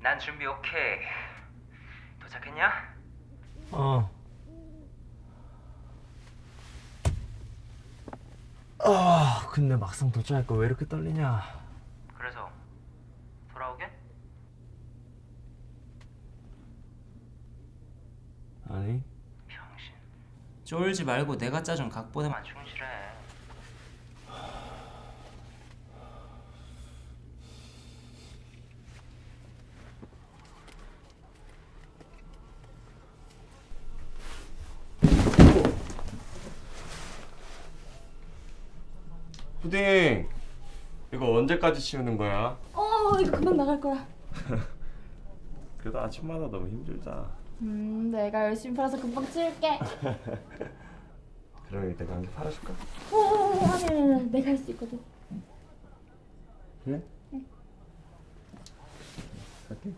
난 준비 오케이. 도착했냐? 어. 아, 근데 막상 도착할까 왜 이렇게 떨리냐? 그래서 돌아오게? 아니, 병신. 쫄지 말고 내가 짜준 각본에만 안 충실해. 푸딩. 이거 언제까지 치우는 거야? 어 이거 금방 나갈 거야. 그래도 아침마다 너무 힘들다. 음 내가 열심히 팔아서 금방 치울게. 그럼 내가 한 개 팔아줄까? 어 아니 아니 아니 내가 할 수 있거든. 그래? 갈게.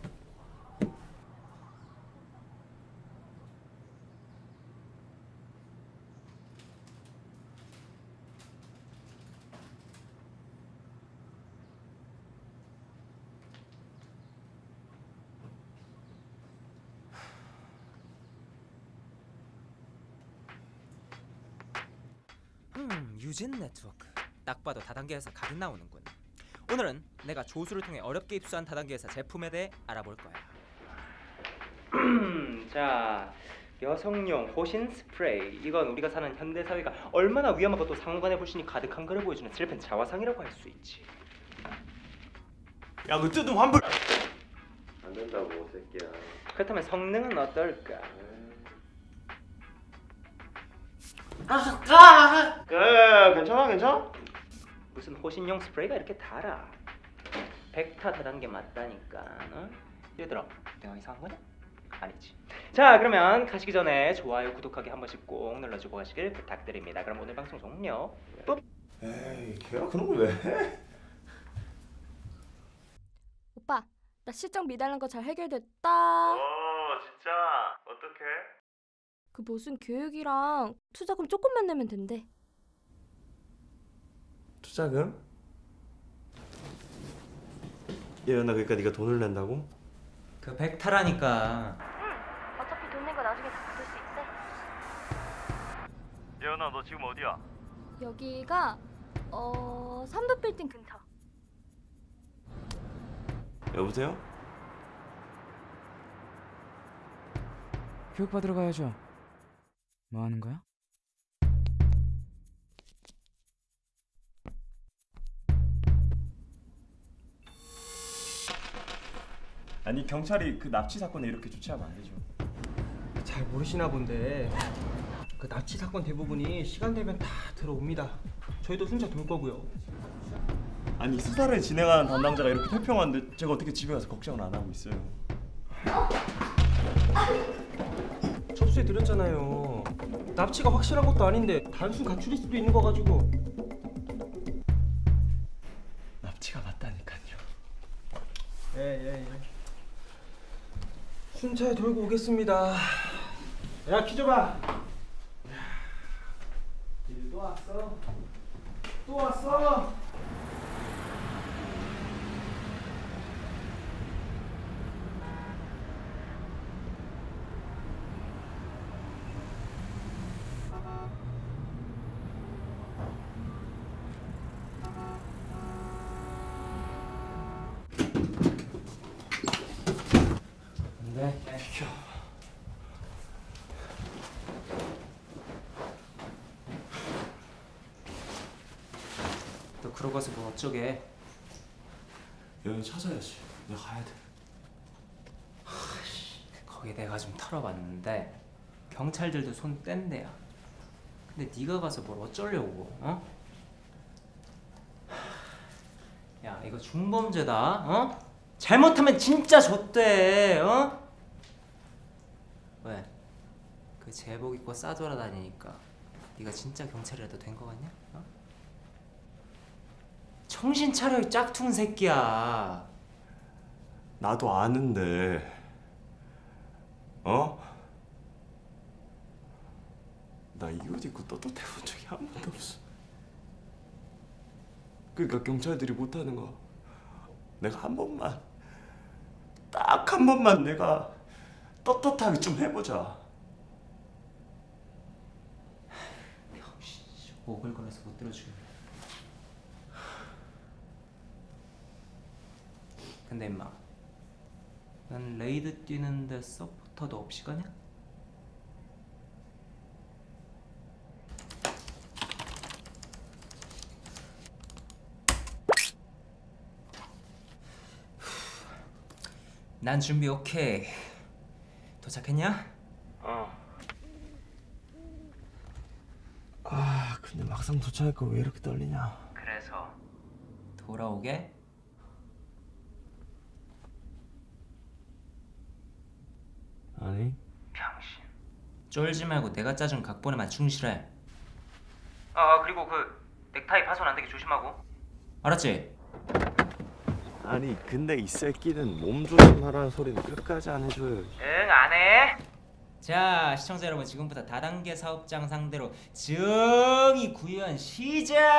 음, 유진 네트워크 딱 봐도 다단계 회사 각인 나오는군 오늘은 내가 조수를 통해 어렵게 입수한 다단계 회사 제품에 대해 알아볼 거야 음, 자, 여성용 호신 스프레이. 이건 우리가 사는 현대 사회가 얼마나 위험하고 또 상관의 불신이 가득한 걸를 보여주는 슬픈 자화상이라고 할 수 있지. 야, 그 뜯음 환불. 안 된다고, 새끼야. 그렇다면 성능은 어떨까? 야, 괜찮아, 괜찮아? 무슨 호신용 스프레이가 이렇게 달아? 백타 다단계 맞다니까. 어? 얘들아, 내가 이상한 거냐? 아니지. 자, 그러면 가시기 전에 좋아요, 구독하기 한 번씩 꼭 눌러주고 가시길 부탁드립니다. 그럼 오늘 방송 종료.ปุ๊ 에이, 걔가 그런 걸 왜 해? 오빠 나 실적 미달난 거 잘 해결됐다. 어, 진짜? 어떡해? 그 무슨 교육이랑 투자금 조금만 내면 된대. 투자금? 예연아 그러니까 네가 돈을 낸다고? 그 백타라니까 어차피 돈 낸 거 나중에 다 받을 수 있대. 예연아 너 지금 어디야? 여기가 어 삼도 빌딩 근처. 여보세요? 교육 받으러 가야죠. 뭐 하는 거야? 아니 경찰이 그 납치 사건에 이렇게 조치하면 안 되죠 잘 모르시나 본데 그 납치 사건 대부분이 시간 되면 다 들어옵니다. 저희도 순차 돌 거고요. 아니 수사를 진행하는 담당자가 이렇게 태평한데 제가 어떻게 집에 가서 걱정을 안 하고 있어요 접수해 드렸잖아요. 납치가 확실한 것도 아닌데 단순 가출일 수도 있는 거 가지고 납치가 맞다니까요 예예 예, 순차에 돌고 오겠습니다. 야 키 줘봐. 또 왔어. 또 왔어. 네 또 그러고 가서 뭐 어쩌게 예연 찾아야지 내가 가야 돼 거기 내가 좀 털어봤는데 경찰들도 손 뗀대야 근데 네가 가서 뭘 어쩌려고 어? 야 이거 중범죄다 어? 잘못하면 진짜 좆대 어? 왜? 그 제복 입고 싸돌아다니니까 네가 진짜 경찰이라도 된 거 같냐? 어? 정신 차려 이 짝퉁 새끼야 나도 아는데 어? 나 이 옷 입고 떳떳해 본 적이 한 번도 없어 그러니까 경찰들이 못하는 거 내가 한 번만 딱 한 번만 내가 떳떳하게 좀 해보자. 오글거려서 못 들어주겠네. 근데 임마, 난 레이드 뛰는데 서포터도 없이 가냐? 난 준비 오케이. 도착했냐? 아 근데 막상 도착하니까 왜 이렇게 떨리냐? 그래서 돌아오게? 아니 병신. 쫄지 말고 내가 짜준 각본에만 충실해. 아 그리고 그 넥타이 파손 안 되게 조심하고. 알았지? 아니 근데 이 새끼는 몸 조심하라는 소리는 끝까지 안 해줘요. 응 안 해. 자 시청자 여러분 지금부터 다단계 사업장 상대로 정의 구현 시작합니다.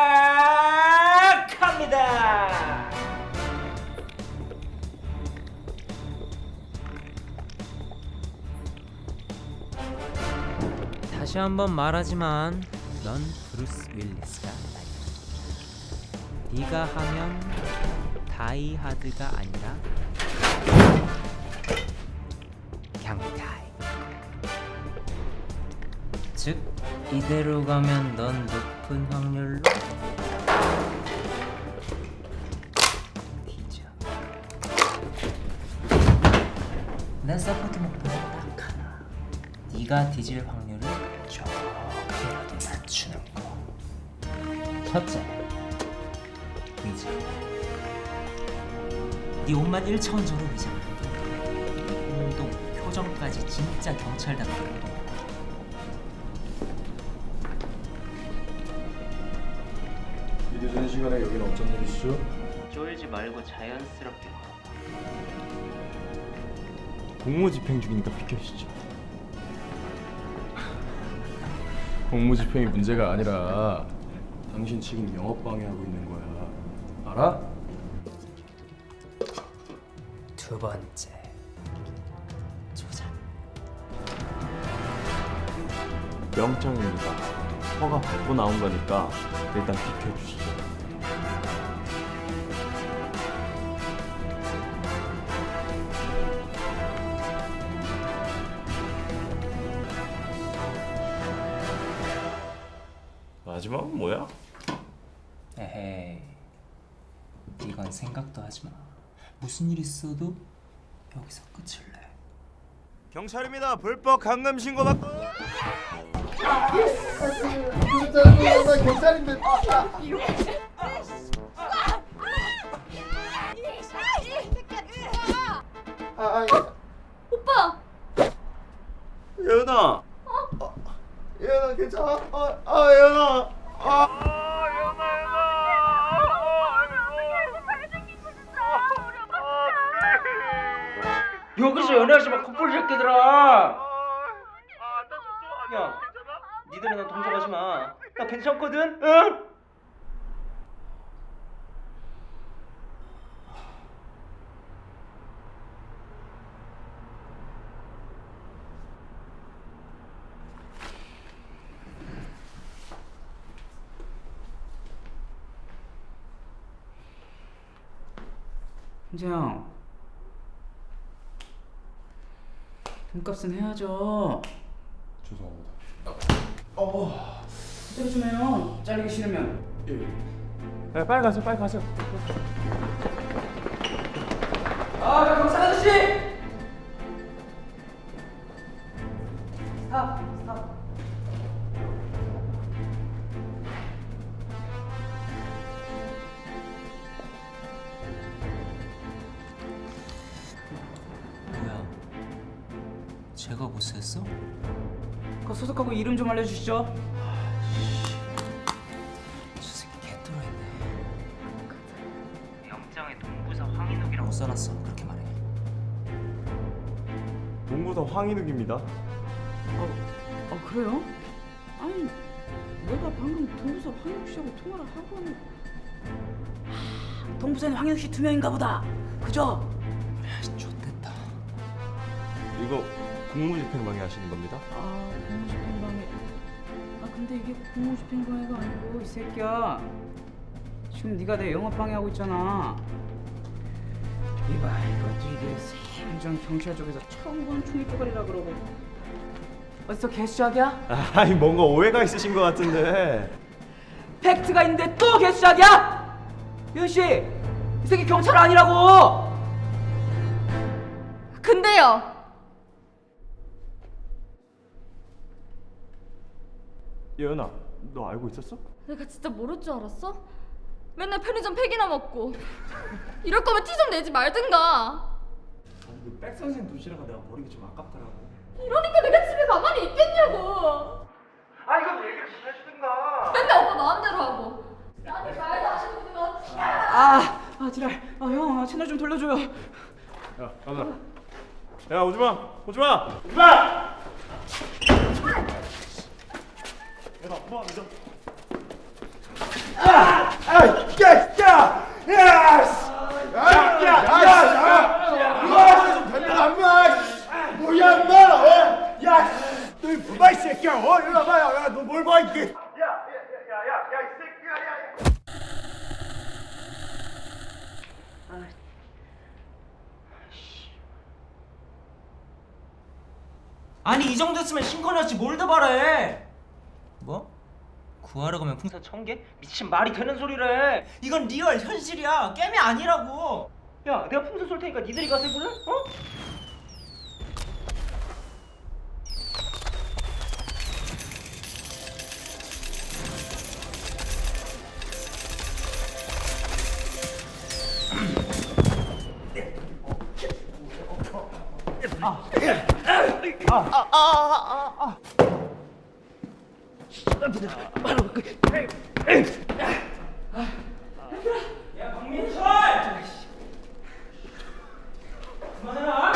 다시 한번 말하지만 넌 브루스 윌리스가 아니야. 네가 하면 다이하드가 아니라 경타이. 즉 이대로 가면 넌 높은 확률로 뒤져. 내 서포트 목표는 딱 하나. 네가 뒤질 확률 첫째, 위장. 네 옷만 1차원 적으로 위장하는 게 행동, 표정까지 진짜 경찰답게 행동하고 이 늦은 시간에 여기는 어쩐 일이시죠? 쫄지 말고 자연스럽게. 공무집행 중이니까 비켜주시죠. 공무집행이 문제가 아니라 당신 지금 영업 방해하고 있는 거야. 알아? 두 번째, 조작. 명장입니다. 허가 받고 나온 거니까 일단 비켜주시죠. 마지막은 뭐야? 에헤이, 이건 생각도 하지 마. 무슨 일 있어도 여기서 끝을 내. 경찰입니다. 불법 감금 신고 받고. 오빠! 현재형 돈값은 해야죠 죄송합니다. 때려 좀 해요 잘리기 싫으면 네, 빨리 가세요. 빨리 가세요. 아 경찰 아저씨 제가 보스했어? 그 소속하고 이름 좀 알려주시죠 저 새끼 개뚫어있네. 영장에 동부사 황인욱이라고 써놨어. 그렇게 말해. 동부서 황인욱입니다. 아, 아 그래요? 아니 내가 방금 동부사 황혁 씨하고 통화를 하고는 하, 동부사는 황혁 씨 두 명인가 보다 그죠? 야, 좆됐다. 이거 국무집행방해 하시는 겁니다? 아 공무집행방해. 아 근데 이게 공무집행방해가 아니고 이 새끼야. 지금 네가 내 영업 방해하고 있잖아. 이봐 이것도 이게 행정 경찰 쪽에서 처음 본 총이 쪼가리라 그러고. 어디서 개수작이야? 아이 뭔가 오해가 있으신 것 같은데 팩트가 있는데 또 개수작이야? 유현 씨, 이 새끼 경찰 아니라고. 근데요. 예은아 너 알고 있었어? 내가 진짜 모를 줄 알았어? 맨날 편의점 팩이나 먹고. 이럴 거면 티 좀 내지 말든가. 그 백선생 도시락은 내가 버리기 좀 아깝더라고 이러니까 내가 집에 가만히 있겠냐고. 아 이거 얘기를 좀 해주든가. 맨날 오빠 마음대로 하고. 나한테 말도 안거 어떡해. 아, 아 지랄. 아 형, 아, 채널 좀 돌려줘요. 야 가자 야 오지 마 오지 마 얘가 뭐 아니 이 정도 했으면 신권이었지 뭘 더 바래 뭐? 구하러 가면 풍선 천 개? 미친 말이 되는 소리래. 이건 리얼 현실이야 게임이 아니라고 야, 내가 풍선 쏠 테니까 니들이 가서 해볼래? 어? 아, 야 박민철! 그만해라!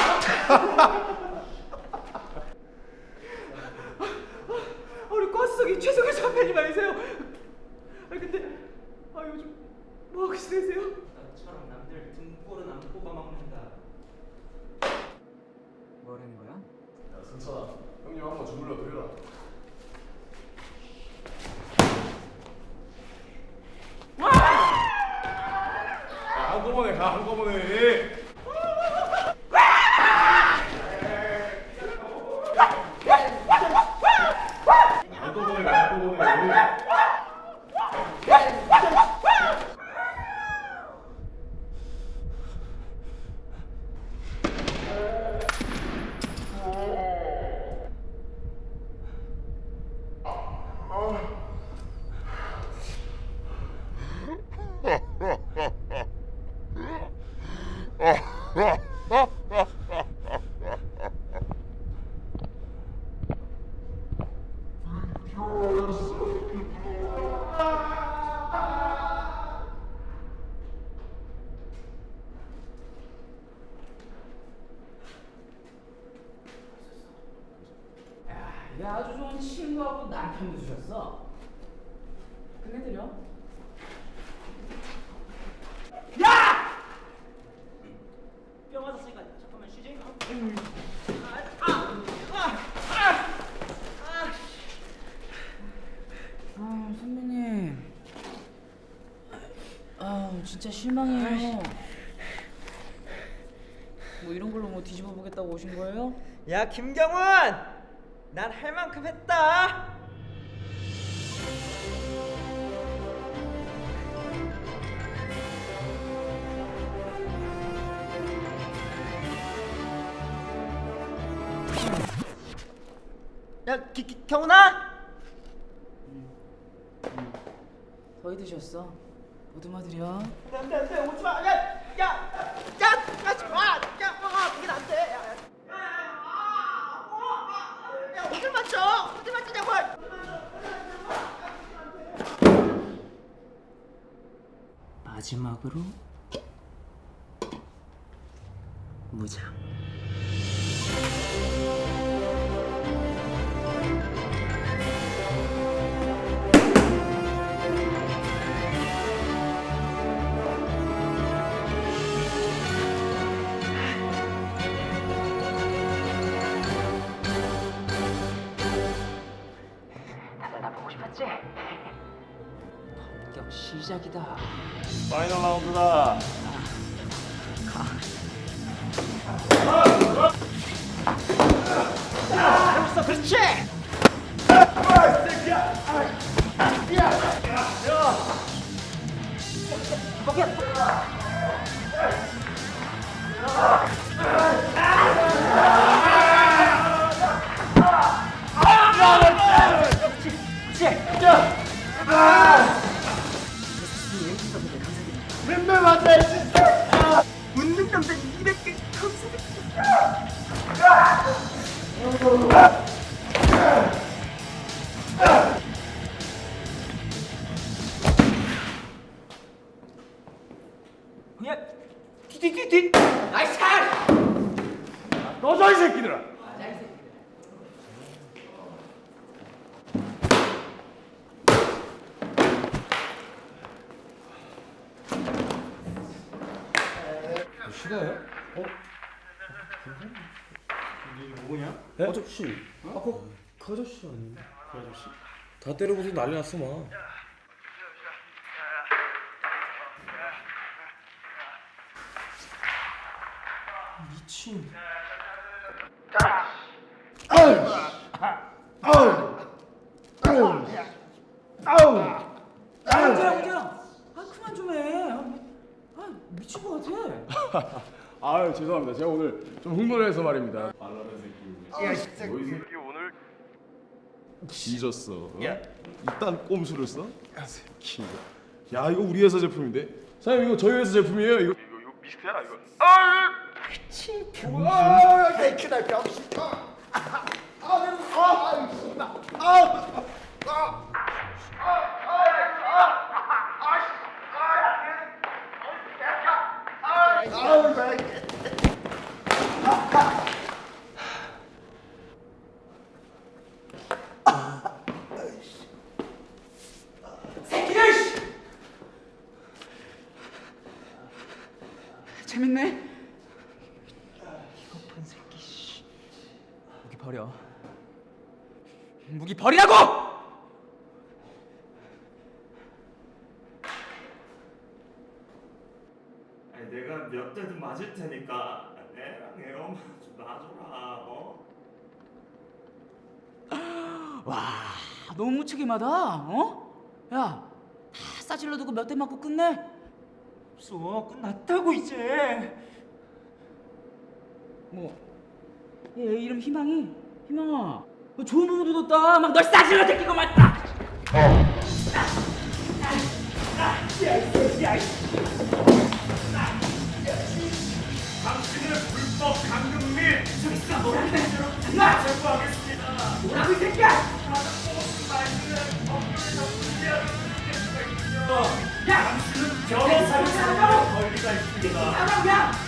끝내드려. 뼈 맞았으니까 잠깐만 쉬지. 아 선배님. 아 진짜 실망해요. 뭐 이런 걸로 뭐 뒤집어 보겠다고 오신 거예요? 야 김경훈 난 할 만큼 했다 야 기, 기, 경훈아? 거의 드셨어. 보듬어드려. 안돼 안돼 오지마. 야야야 하지마. 야 아, 그게 안돼. 야, 야. 어딜 맞춰. 어딜 맞추냐고. 마지막으로 무장 시작이다. 파이널 라운드다. 너저 이 아저씨 아까 그 아저씨 아니에요? 그 아저씨? 다 때려부서 난리 났어 막 미친 문제야. 아 그만 좀 해. 아, 미- 아 미친 것 같아. 아유 죄송합니다. 제가 오늘 좀 흥분을 해서 말입니다. 야이 새끼 오늘 뒤졌어. 야 이딴 꼼수를 써? 새끼. 야 이거 우리 회사 제품인데. 사장님 이거 저희 회사 제품이에요. 이거 이거 이거 미스트야 이거. 아 미친 병신. 아 개크다 병신. 재밌네. 무기 버려. 무기 버리라고! 아니, 내가 몇 대든 맞을 테니까 애랑 애 엄마 좀 놔줘라. 어? 와 너무 무책임하다. 어? 야. 다 싸질러 두고 몇 대 맞고 끝내? 없어. 끝났다고 이제. 뭐? 얘 이름 희망이? 희망아. 너 좋은 부분 얻었다. 막 널 싸질러 제끼고 맞다. 당신의 불법 및 즉사 제보하겠습니다. 뭐라고 이 새끼야? 변호사를 사용할 권리가 있습니다.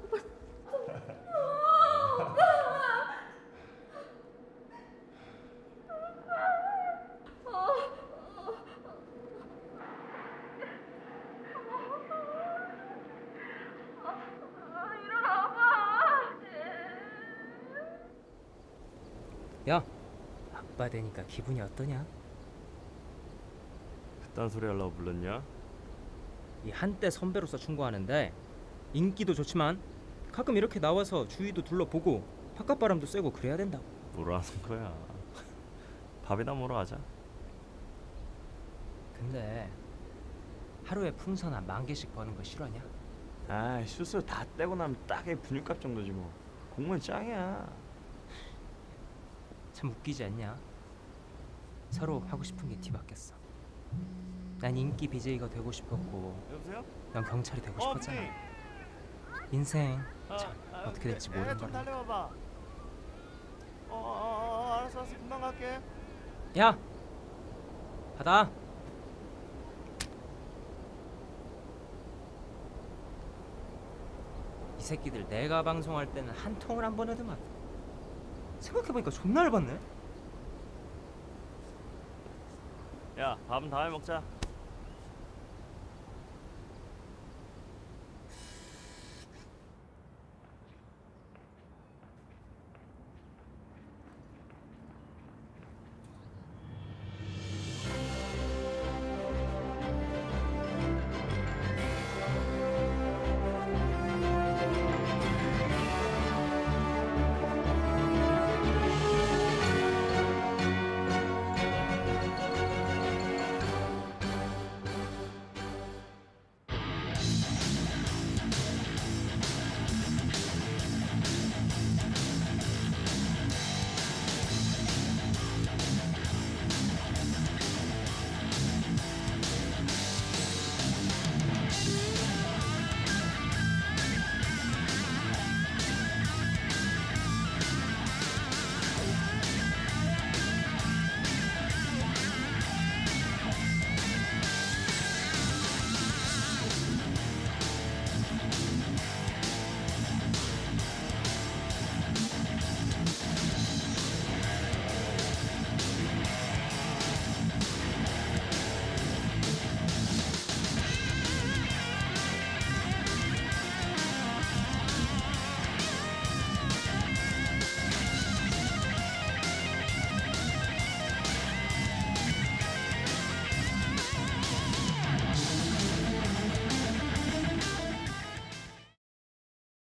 야, 아빠 되니까 기분이 어떠냐? 그딴 소리 하려고 불렀냐? 이 한때 선배로서 충고하는데 인기도 좋지만 가끔 이렇게 나와서 주위도 둘러보고 바깥바람도 쐬고 그래야 된다고. 뭐라는 거야? 밥이나 먹으러 가자. 근데 하루에 풍선 한 만 개씩 버는 거 싫어하냐? 아, 수술 다 떼고 나면 딱의 분유값 정도지 뭐. 공무원 짱이야. 참 웃기지 않냐? 서로 하고 싶은 게 뒤바뀌었어. 난 인기 BJ가 되고 싶었고 여보세요? 넌 경찰이 되고 어, 싶었잖아. 언니. 인생 참 어떻게 될지 모르는 좀 거라니까. 달려와봐. 어, 어, 어, 어, 알았어, 알았어, 금방 갈게. 야, 받아. 이 새끼들 내가 방송할 때는 한 통을 안 보내더만. 생각해보니까 존나 열받네. 야 밥은 다음에 먹자.